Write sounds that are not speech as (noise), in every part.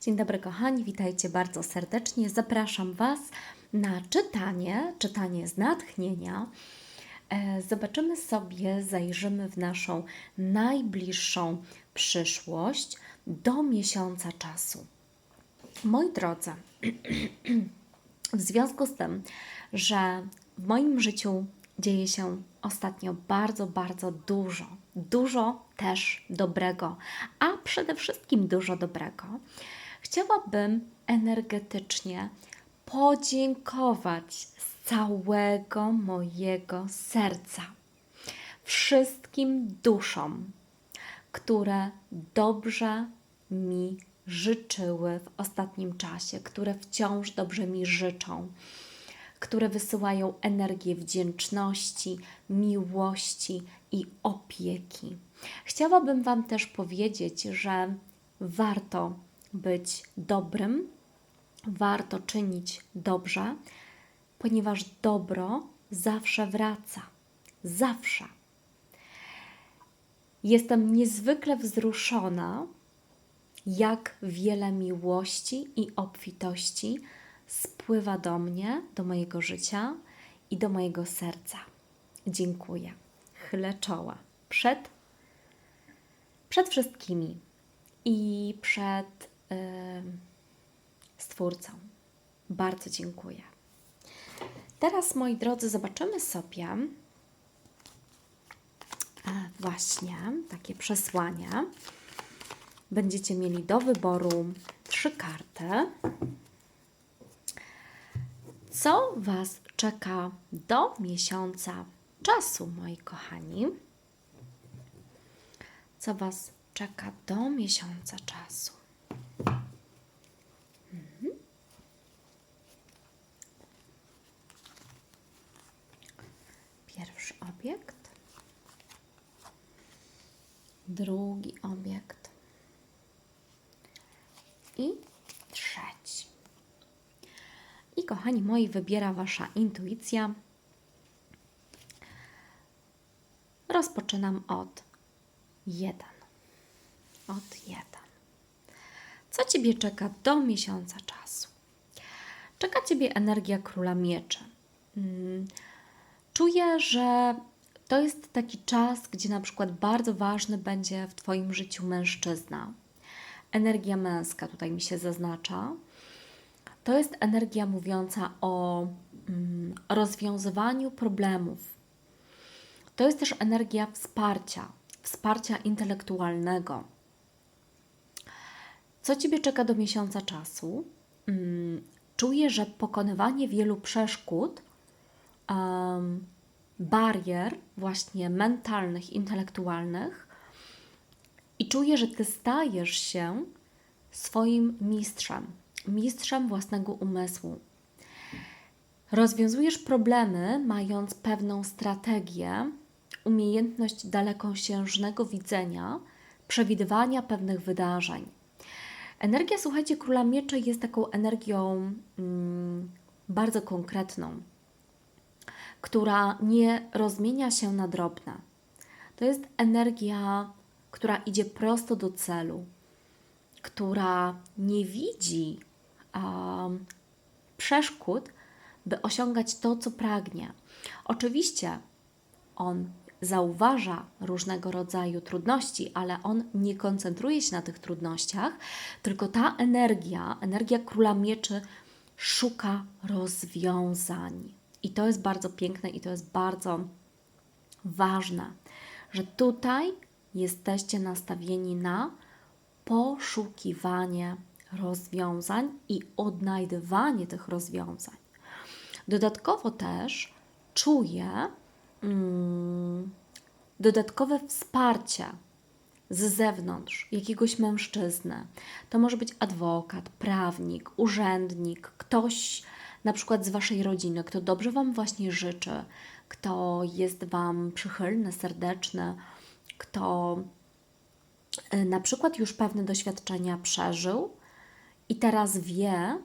Dzień dobry kochani, witajcie bardzo serdecznie. Zapraszam Was na czytanie, czytanie z natchnienia. E, Zobaczymy sobie, zajrzymy w naszą najbliższą przyszłość do miesiąca czasu. Moi drodzy, (clears throat) w związku z tym, że w moim życiu dzieje się ostatnio bardzo, bardzo dużo, dużo też dobrego, a przede wszystkim dużo dobrego, chciałabym energetycznie podziękować z całego mojego serca wszystkim duszom, które dobrze mi życzyły w ostatnim czasie, które wciąż dobrze mi życzą, które wysyłają energię wdzięczności, miłości i opieki. Chciałabym Wam też powiedzieć, że warto być dobrym, warto czynić dobrze, ponieważ dobro zawsze wraca. Zawsze. Jestem niezwykle wzruszona, jak wiele miłości i obfitości spływa do mnie, do mojego życia i do mojego serca. Dziękuję. Chylę czoła przed, przed wszystkimi i przed Stwórcą. Bardzo dziękuję. Teraz, moi drodzy, zobaczymy sobie e, właśnie takie przesłanie. Będziecie mieli do wyboru trzy karty. Co Was czeka do miesiąca czasu, moi kochani? Co Was czeka do miesiąca czasu? I trzeci. I kochani moi, wybiera Wasza intuicja. Rozpoczynam od jeden. Od jeden. Co Ciebie czeka do miesiąca czasu? Czeka Ciebie energia króla mieczy. Mm, Czuję, że to jest taki czas, gdzie na przykład bardzo ważny będzie w Twoim życiu mężczyzna. Energia męska tutaj mi się zaznacza. To jest energia mówiąca o mm, rozwiązywaniu problemów. To jest też energia wsparcia, wsparcia intelektualnego. Co Ciebie czeka do miesiąca czasu? Mm, czuję, że pokonywanie wielu przeszkód, um, barier, właśnie mentalnych, intelektualnych, i czuję, że Ty stajesz się swoim mistrzem, mistrzem własnego umysłu. Rozwiązujesz problemy, mając pewną strategię, umiejętność dalekosiężnego widzenia, przewidywania pewnych wydarzeń. Energia, słuchajcie, króla mieczy jest taką energią mm, bardzo konkretną, która nie rozmienia się na drobne. To jest energia, która idzie prosto do celu, która nie widzi um, przeszkód, by osiągać to, co pragnie. Oczywiście on zauważa różnego rodzaju trudności, ale on nie koncentruje się na tych trudnościach, tylko ta energia, energia króla mieczy, szuka rozwiązań. I to jest bardzo piękne i to jest bardzo ważne, że tutaj jesteście nastawieni na poszukiwanie rozwiązań i odnajdywanie tych rozwiązań. Dodatkowo też czuję mm, dodatkowe wsparcie z zewnątrz jakiegoś mężczyzny. To może być adwokat, prawnik, urzędnik, ktoś na przykład z Waszej rodziny, kto dobrze Wam właśnie życzy, kto jest Wam przychylny, serdeczny, kto y, na przykład już pewne doświadczenia przeżył i teraz wie,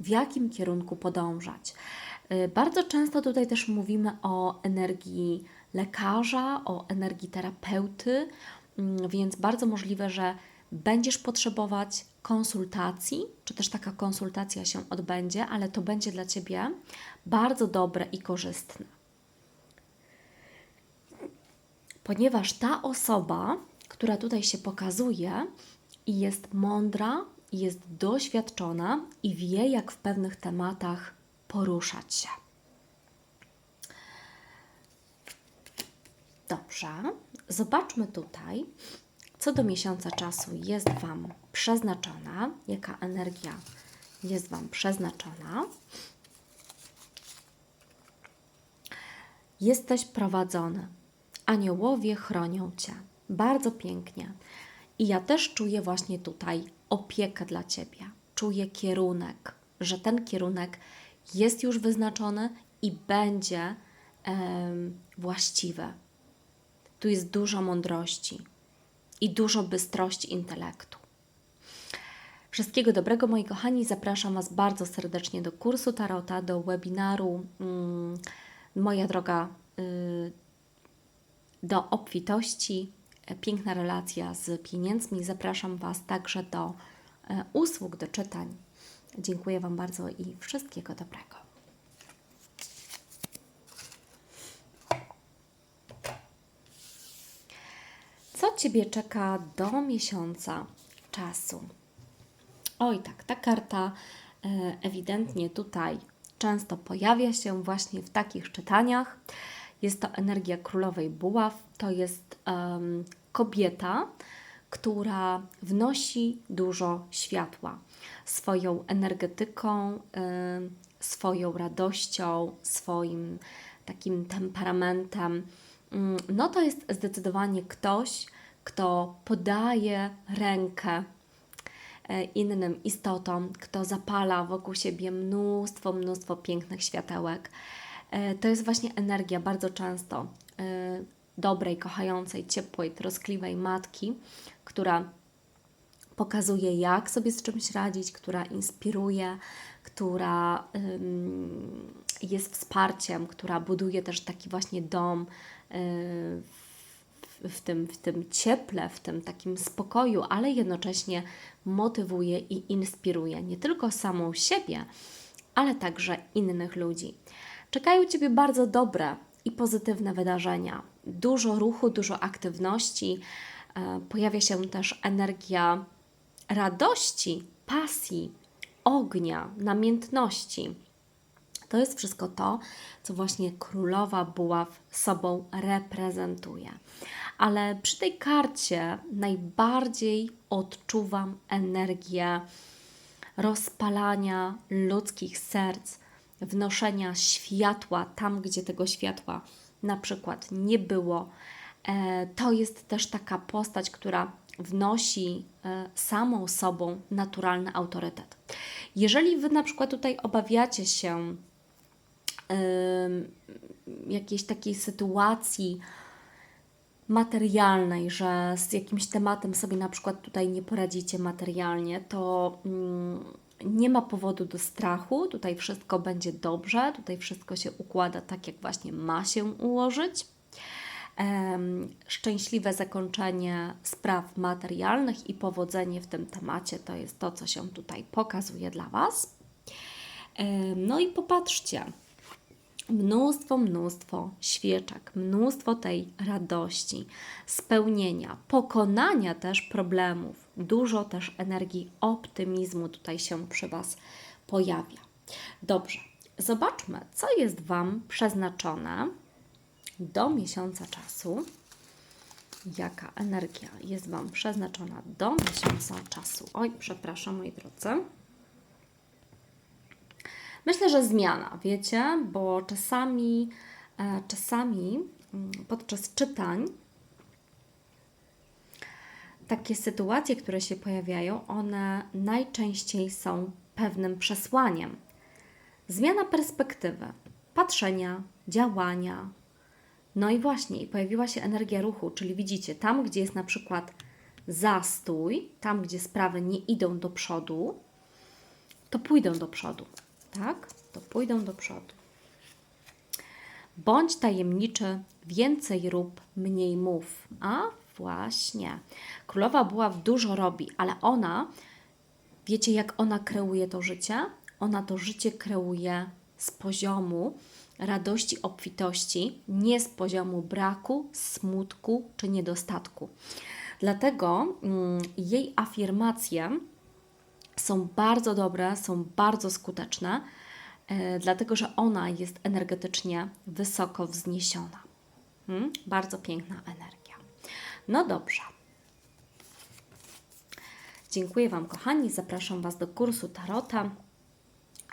w jakim kierunku podążać. Y, Bardzo często tutaj też mówimy o energii lekarza, o energii terapeuty, mm, więc bardzo możliwe, że będziesz potrzebować konsultacji, czy też taka konsultacja się odbędzie, ale to będzie dla Ciebie bardzo dobre i korzystne. Ponieważ ta osoba, która tutaj się pokazuje, i jest mądra, jest doświadczona i wie, jak w pewnych tematach poruszać się. Dobrze, zobaczmy tutaj, co do miesiąca czasu jest Wam przeznaczona, jaka energia jest Wam przeznaczona. Jesteś prowadzony. Aniołowie chronią Cię. Bardzo pięknie. I ja też czuję właśnie tutaj opiekę dla Ciebie. Czuję kierunek, że ten kierunek jest już wyznaczony i będzie em, właściwy. Tu jest dużo mądrości i dużo bystrości intelektu. Wszystkiego dobrego, moi kochani. Zapraszam Was bardzo serdecznie do kursu Tarota, do webinaru mm, Moja droga y, do obfitości, e, piękna relacja z pieniędzmi. Zapraszam Was także do e, usług, do czytań. Dziękuję Wam bardzo i wszystkiego dobrego. Co Ciebie czeka do miesiąca czasu? Oj, tak, ta karta e, ewidentnie tutaj często pojawia się właśnie w takich czytaniach. Jest to energia królowej buław, to jest em, kobieta, która wnosi dużo światła swoją energetyką, em, swoją radością, swoim takim temperamentem. Mm, No to jest zdecydowanie ktoś, kto podaje rękę e, innym istotom, kto zapala wokół siebie mnóstwo, mnóstwo pięknych światełek. E, To jest właśnie energia bardzo często e, dobrej, kochającej, ciepłej, troskliwej matki, która pokazuje, jak sobie z czymś radzić, która inspiruje, która jest wsparciem, która buduje też taki właśnie dom w, w, tym, w tym cieple, w tym takim spokoju, ale jednocześnie motywuje i inspiruje nie tylko samą siebie, ale także innych ludzi. Czekają Ciebie bardzo dobre i pozytywne wydarzenia. Dużo ruchu, dużo aktywności. E, Pojawia się też energia radości, pasji, ognia, namiętności. To jest wszystko to, co właśnie królowa buław sobą reprezentuje. Ale przy tej karcie najbardziej odczuwam energię rozpalania ludzkich serc, wnoszenia światła tam, gdzie tego światła na przykład nie było. E, To jest też taka postać, która wnosi e, samą sobą naturalny autorytet. Jeżeli Wy na przykład tutaj obawiacie się jakiejś takiej sytuacji materialnej, że z jakimś tematem sobie na przykład tutaj nie poradzicie materialnie, to mm, nie ma powodu do strachu. Tutaj wszystko będzie dobrze, tutaj wszystko się układa tak, jak właśnie ma się ułożyć. Szczęśliwe zakończenie spraw materialnych i powodzenie w tym temacie to jest to, co się tutaj pokazuje dla Was. No i popatrzcie, mnóstwo, mnóstwo świeczek, mnóstwo tej radości, spełnienia, pokonania też problemów, dużo też energii optymizmu tutaj się przy Was pojawia. Dobrze, zobaczmy, co jest Wam przeznaczone do miesiąca czasu. Jaka energia jest Wam przeznaczona do miesiąca czasu? Oj, przepraszam, moi drodzy. Myślę, że zmiana, wiecie, bo czasami, e, czasami mm, podczas czytań takie sytuacje, które się pojawiają, one najczęściej są pewnym przesłaniem. Zmiana perspektywy, patrzenia, działania. No i właśnie, pojawiła się energia ruchu, czyli widzicie, tam gdzie jest na przykład zastój, tam gdzie sprawy nie idą do przodu, to pójdą do przodu, tak? To pójdą do przodu. Bądź tajemniczy, więcej rób, mniej mów. A właśnie, królowa buław dużo robi, ale ona Wiecie, jak ona kreuje to życie? Ona to życie kreuje z poziomu radości, obfitości, nie z poziomu braku, smutku czy niedostatku. Dlatego mm, jej afirmacje są bardzo dobre, są bardzo skuteczne, e, dlatego że ona jest energetycznie wysoko wzniesiona. Hmm? Bardzo piękna energia. No dobrze. Dziękuję Wam, kochani. Zapraszam Was do kursu Tarota.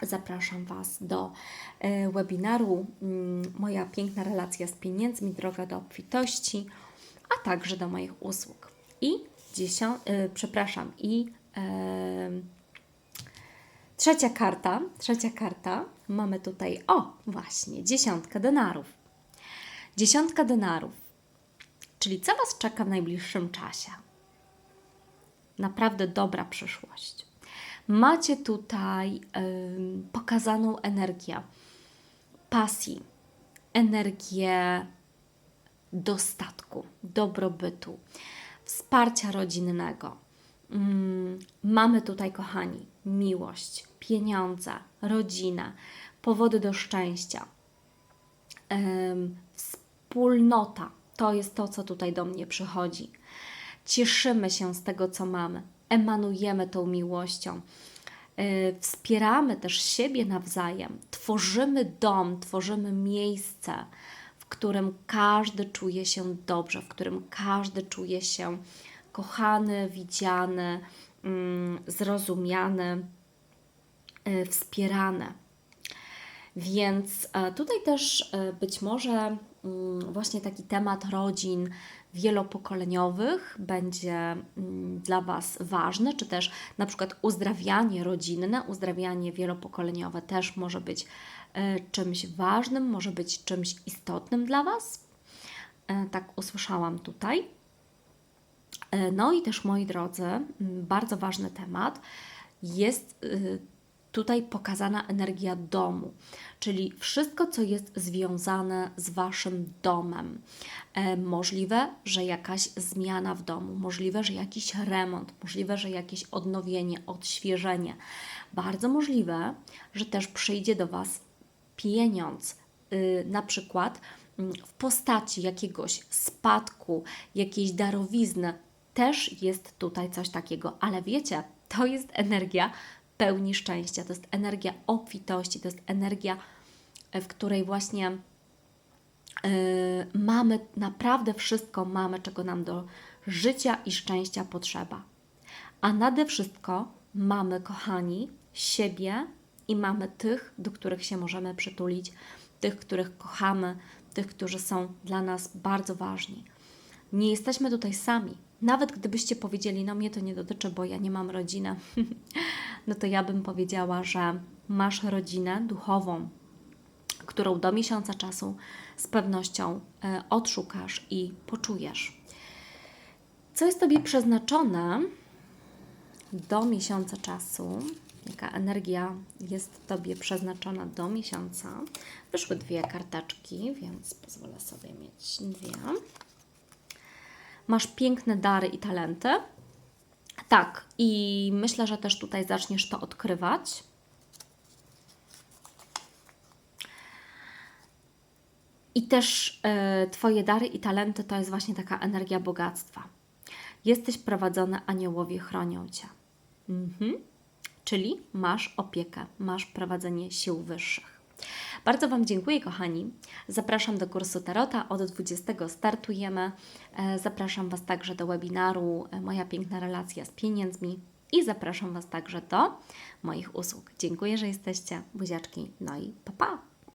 Zapraszam Was do e, webinaru mm, Moja piękna relacja z pieniędzmi, droga do obfitości, a także do moich usług. I dziesią, e, przepraszam, i trzecia karta, trzecia karta, mamy tutaj, o właśnie, dziesiątkę denarów. Dziesiątka denarów, czyli co Was czeka w najbliższym czasie? Naprawdę dobra przyszłość. Macie tutaj pokazaną energię pasji, energię dostatku, dobrobytu, wsparcia rodzinnego. Ym, mamy tutaj, kochani, miłość, pieniądze, rodzinę, powody do szczęścia, wspólnota. To jest to, co tutaj do mnie przychodzi. Cieszymy się z tego, co mamy, emanujemy tą miłością, yy, wspieramy też siebie nawzajem, tworzymy dom, tworzymy miejsce, w którym każdy czuje się dobrze, w którym każdy czuje się kochany, widziany, yy, zrozumiany, yy, wspierany. Więc e, tutaj też e, być może mm, właśnie taki temat rodzin wielopokoleniowych będzie mm, dla Was ważny, czy też na przykład uzdrawianie rodzinne, uzdrawianie wielopokoleniowe też może być e, czymś ważnym, może być czymś istotnym dla Was. Tak usłyszałam tutaj. No i też moi drodzy, bardzo ważny temat jest y, tutaj pokazana energia domu, czyli wszystko, co jest związane z Waszym domem. E, możliwe, że jakaś zmiana w domu, możliwe, że jakiś remont, możliwe, że jakieś odnowienie, odświeżenie. Bardzo możliwe, że też przyjdzie do Was pieniądz, y, na przykład mm, w postaci jakiegoś spadku, jakiejś darowizny. Też jest tutaj coś takiego, ale wiecie, to jest energia pełni szczęścia, to jest energia obfitości, to jest energia, e, w której właśnie yy, mamy naprawdę wszystko, mamy czego nam do życia i szczęścia potrzeba. A nade wszystko mamy, kochani, siebie i mamy tych, do których się możemy przytulić, tych, których kochamy, tych, którzy są dla nas bardzo ważni. Nie jesteśmy tutaj sami. Nawet gdybyście powiedzieli, no mnie to nie dotyczy, bo ja nie mam rodziny, (laughs) no to ja bym powiedziała, że masz rodzinę duchową, którą do miesiąca czasu z pewnością e, odszukasz i poczujesz. Co jest Tobie przeznaczone do miesiąca czasu? Jaka energia jest Tobie przeznaczona do miesiąca? Wyszły dwie karteczki, więc pozwolę sobie mieć dwie. Masz piękne dary i talenty. Tak, i myślę, że też tutaj zaczniesz to odkrywać. I też y, Twoje dary i talenty to jest właśnie taka energia bogactwa. Jesteś prowadzony, aniołowie chronią Cię. Mhm. Czyli masz opiekę, masz prowadzenie sił wyższych. Bardzo Wam dziękuję, kochani. Zapraszam do kursu Tarota. Od 20 startujemy. E, zapraszam Was także do webinaru e, Moja piękna relacja z pieniędzmi i zapraszam Was także do moich usług. Dziękuję, że jesteście. Buziaczki. No i pa, pa!